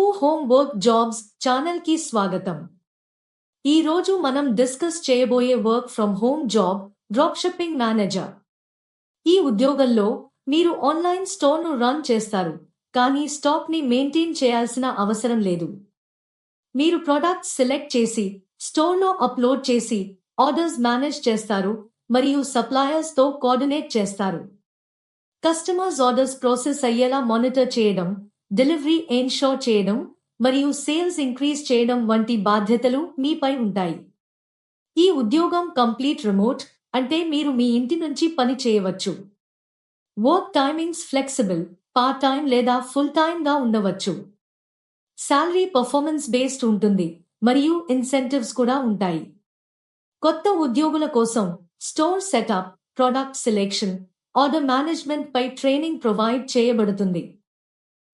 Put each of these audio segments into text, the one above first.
Telugu home work jobs ఛానల్కి స్వాగతం. ఈ రోజు మనం డిస్కస్ చేయబోయే work from home job drop shipping manager. ఈ ఉద్యోగంలో మీరు ఆన్లైన్ స్టోర్ను రన్ చేస్తారు కానీ స్టాక్ని మెయింటైన్ చేయాల్సిన అవసరం లేదు. మీరు ప్రొడక్ట్స్ సెలెక్ట్ చేసి స్టోర్లో అప్లోడ్ చేసి ఆర్డర్స్ మేనేజ్ చేస్తారు మరియు సప్లయర్స్తో కోఆర్డినేట్ చేస్తారు. కస్టమర్స్ ఆర్డర్స్ ప్రాసెస్ అయ్యేలా మానిటర్ చేయడం డెలివరీ ఎన్షోర్ చేయడం మరియు సేల్స్ ఇంక్రీజ్ చేయడం వంటి బాధ్యతలు మీపై ఉంటాయి. ఈ ఉద్యోగం కంప్లీట్ రిమోట్ అంటే మీరు మీ ఇంటి నుంచి పని చేయవచ్చు. Work timings flexible part time లేదా ఫుల్గా ఉండవచ్చు. శాలరీ పర్ఫార్మెన్స్ బేస్డ్ ఉంటుంది మరియు ఇన్సెంటివ్స్ కూడా ఉంటాయి. కొత్త ఉద్యోగుల కోసం store setup product selection order management పై ట్రైనింగ్ ప్రొవైడ్ చేయబడుతుంది.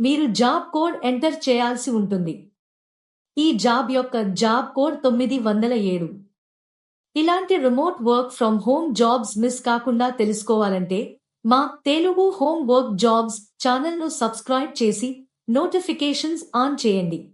మీరు జాబ్ కోడ్ ఎంటర్ చేయాల్సి ఉంటుంది. ఈ జాబ్ యొక్క జాబ్ కోడ్ తొమ్మిది వందల ఏడు. ఇలాంటి remote work from home jobs miss కాకుండా తెలుసుకోవాలంటే మా తెలుగు హోమ్ వర్క్ జాబ్స్ ఛానల్ను సబ్స్క్రైబ్ చేసి నోటిఫికేషన్స్ ఆన్ చేయండి.